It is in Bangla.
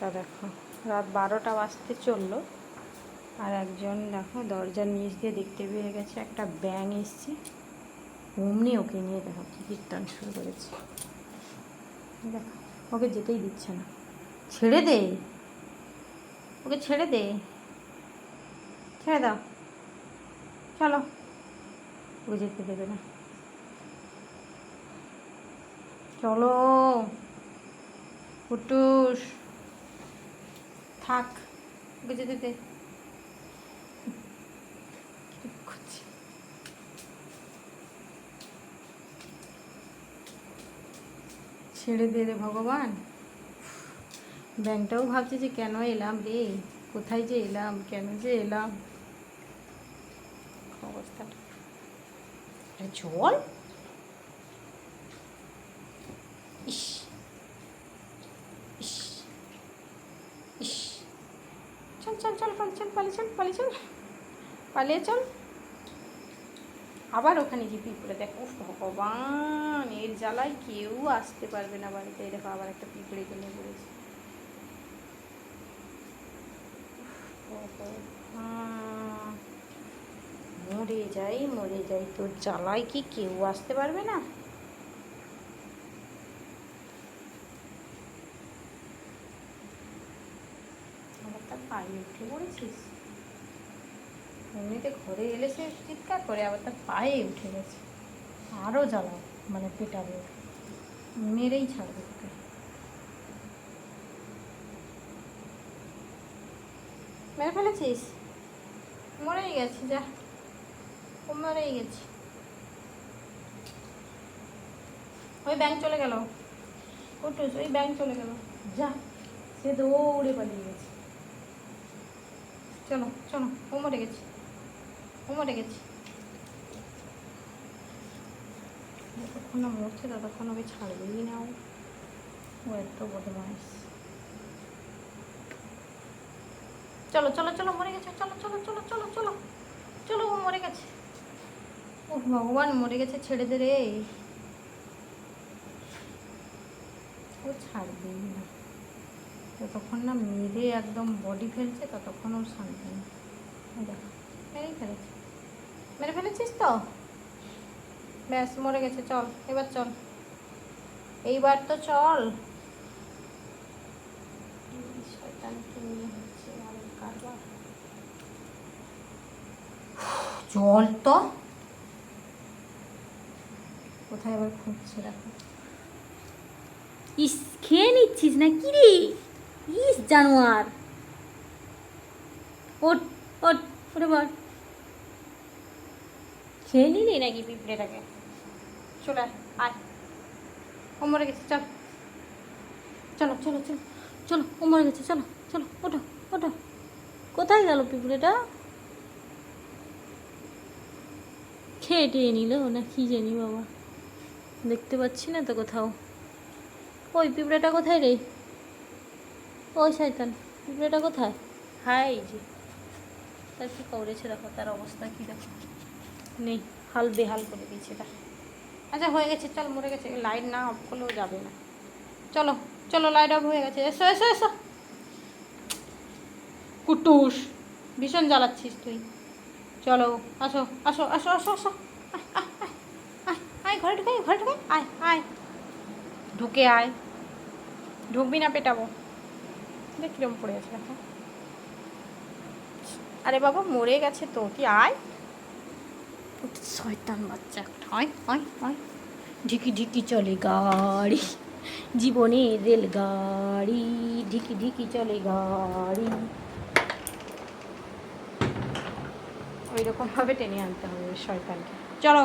অবস্থা দেখো। রাত বারোটা বাজতে চলল। আর একজন দেখো দরজার নিচ দিয়ে দেখতে পেয়ে গেছে, একটা ব্যাং এসছে। অমনি ওকে নিয়ে দেখো কীর্তন শুরু করেছে। দেখো, ওকে যেতেই দিচ্ছে না। ছেড়ে দে। ওকে ছেড়ে দে। ছেড়ে দাও। চলো। ওকে যেতে দেবে না। চলো। কুটুস থাক ওকে যেতে। দে চুপ করছে। ছেড়ে দে রে ভগবান। ব্যাংকটাও ভাবছে যে কেন এলাম রে? কোথায় যে এলাম? কেন যে এলাম? অবস্থাটা। জল? ইস। চল চল চল পাল চল, পালিয়ে চল পালিয়ে চল পালিয়ে চল। আবার ওখানে গিয়ে পিঁপড়ে দেখো। ভগবান, এর জ্বালায় কেউ আসতে পারবে না বাড়িতে। দেখো, আবার একটা পিঁপড়ে কিনে পড়েছে মরে যাই মরে যাই, তোর জ্বালায় কি কেউ আসতে পারবে না? তার পায়ে উঠে পড়েছিস? এমনিতে ঘরে এলে সে চিৎকার করে, আবার তার পায়ে উঠে গেছে। আরও জ্বালাও মানে পেটাবে। মেরেই ছাড়বে মেরে ফেলেছিস? মরেই গেছে, যা। ও মরেই গেছে। ওই ব্যাংক চলে গেল। কুটুস, ওই ব্যাংক চলে গেল। যা, সে দৌড়ে পালিয়ে গেছে। চলো চলো ও মরে গেছে। ও মরে গেছে। যতক্ষণ না মরছে, ততক্ষণ ওকে ছাড়বেই না। ও এত বদমাইশ। চলো চলো চলো, মরে গেছে। চলো চলো চলো চলো চলো চলো, ও মরে গেছে। ও ভগবান, মরে গেছে ছেড়ে দে রে। ও ছাড়বেই না। যতক্ষণ না মেরে একদম বডি ফেলছে ততক্ষণ ওর শান্তি নেই। দেখো মেরেই ফেলেছে। মেরে ফেলেছিস তো? ব্যাস মরে গেছে চল এবার চল। এইবার তো চল। চল তো। কোথায় আবার খুঁজছে দেখো। ইস খেয়ে নিচ্ছিস না কি রে? ইস জানোয়ার। ওট ওট ওরে বল খেয়ে নিলি নাকি পিঁপড়েটাকে? চলে আয়, ও মরে গেছে চল। চলো চলো চলো চলো ও মরে গেছে চলো চলো ওঠো ওঠো। কোথায় গেল পিঁপড়েটা? খেয়ে টেয়ে নিল না কি জানি বাবা। দেখতে পাচ্ছি না তো কোথাও। ওই পিঁপড়েটা কোথায় রে? ওই শয়তান পিঁপড়েটা কোথায়? হাই যে। তার কি করেছে দেখো তার অবস্থা কি দেখো? নেই হাল বেহাল করে দিয়েছে তার আচ্ছা হয়ে গেছে চল মরে গেছে। লাইট না অফ করলেও যাবে না। চলো চলো লাইট অফ হয়ে গেছে। এসো এসো এসো। কুটুস ভীষণ জ্বালাচ্ছিস তুই। চলো আসো আসো আসো আসো আসো। আয়, ঘরে ঢুকে ঘরে ঢুকে। আয় আয়। ঢুকে আয়। ঢুকবি না পেটাবো। দেখ কিরম পড়ে আছে দেখো। আরে বাবা মরে গেছে তো কি আয়। শয়তান বাচ্চা। হয় হয় হয় ঢিকি ঢিকি চলে গাড়ি জীবনে রেলগাড়ি ঢিকি ঢিকি চলে গাড়ি। ওই রকমভাবে টেনে আনতে হবে শয়তানকে। চলো